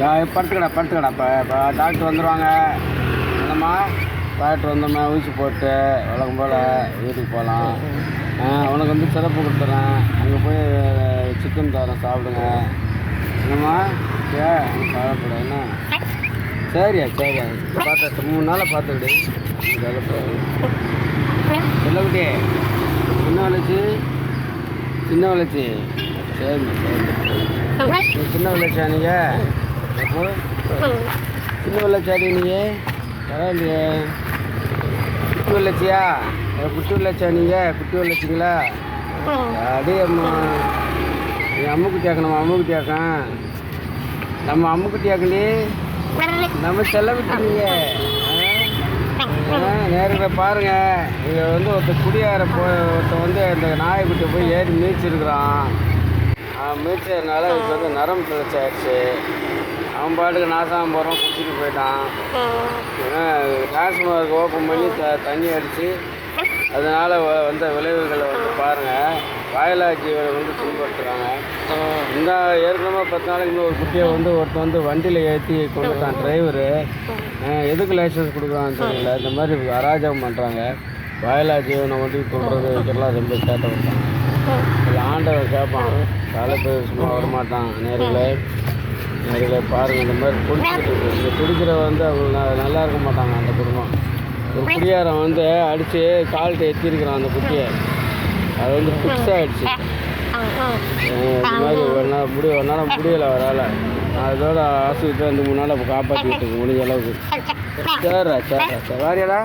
படுத்துக்கடா படுத்துக்கடா. இப்போ இப்போ டாக்டர் வந்துடுவாங்க என்னம்மா? டாக்டர் வந்தோம்மா ஊசி போட்டு வழக்கம் போல் வீட்டுக்கு போகலாம். உனக்கு வந்து சிறப்பு கொடுத்துறேன். அங்கே போய் சிக்கன் தரேன் சாப்பிடுங்க. என்னம்மா? ஏ சாப்பிட என்ன? சரியா சரியா. பார்த்து மூணு நாளாக பார்த்துக்கிடு. செல்லக்குட்டி சின்ன வளர்ச்சி சின்ன வளர்ச்சி சரிம்மா சரிம்மா. சின்ன வளர்ச்சியா நீங்கள் சின்ன வளர்ச்சியாடி நீங்கள் பரவாயில்லையே குட்டி வளர்ச்சியா அஹ் குட்டி வளர்ச்சியா நீங்கள் குட்டி வளர்ச்சிங்களா அடி அம்மா. நீ அம்முக்குட்டி நம்ம அம்முக்குட்டி ஆக்கம் நம்ம அம்முக்குட்டி ஆக்கண்டி நம்ம செல்ல விட்டுருங்க நேரில் பாருங்க. இங்கே வந்து ஒருத்தர் குடியார போ ஒருத்தன் வந்து இந்த நாய்க்குட்டியை போய் ஏறி மீச்சிருக்கிறான். மீச்சதுனால இப்போ வந்து நரம்பு தளர்ச்சி ஆயிடுச்சு. அவன் பாட்டுக்கு நாசாம போகிறான் குடிச்சிட்டு போயிட்டான். டிரான்ஸ்ஃபார்மருக்கு ஓப்பன் பண்ணி த தண்ணி அடித்து அதனால் வந்த விளைவுகளை வந்து பாருங்கள் வாயிலா ஜீவனை வந்து துன்படுத்துகிறாங்க இந்த ஏற்கனவே பத்து நாளைக்கு முன்ன ஒரு குட்டியை வந்து ஒருத்தன் வந்து வண்டியில் ஏற்றி கொண்டுட்டான் டிரைவரு. எதுக்கு லைசன்ஸ் கொடுக்குறான்னு தெரியல. இந்த மாதிரி அராஜகம் பண்ணுறாங்க வாயிலா ஜீவனை வந்து சொல்கிறது வைக்கிறலாம் ரொம்ப சேட்டை பண்ணுறாங்க ஆண்டவன் கேட்பான் காலை பேர் சும்மா வரமாட்டான் நேரில். நேரில் பாருங்கள் இந்த மாதிரி குடிச்சிட்டு இந்த குடிக்கிற வந்து அவங்க நல்லா இருக்க மாட்டாங்க அந்த குடும்பம். ஒரு குடியாரம் வந்து அடித்து கால்கிட்ட எத்திருக்கிறான் அந்த குட்டியை. அது வந்து ஃபிக்ஸ் ஆகிடுச்சு இந்த மாதிரி ஒரு நாள் முடி ஒரு நாள் முடியலை அவரால். இதோட ஆஸ்பத்திரி ரெண்டு மூணு நாள் காப்பாற்றிட்டு முடிஞ்ச அளவுக்கு. சரிடா சரிடா சரி வாரியாடா.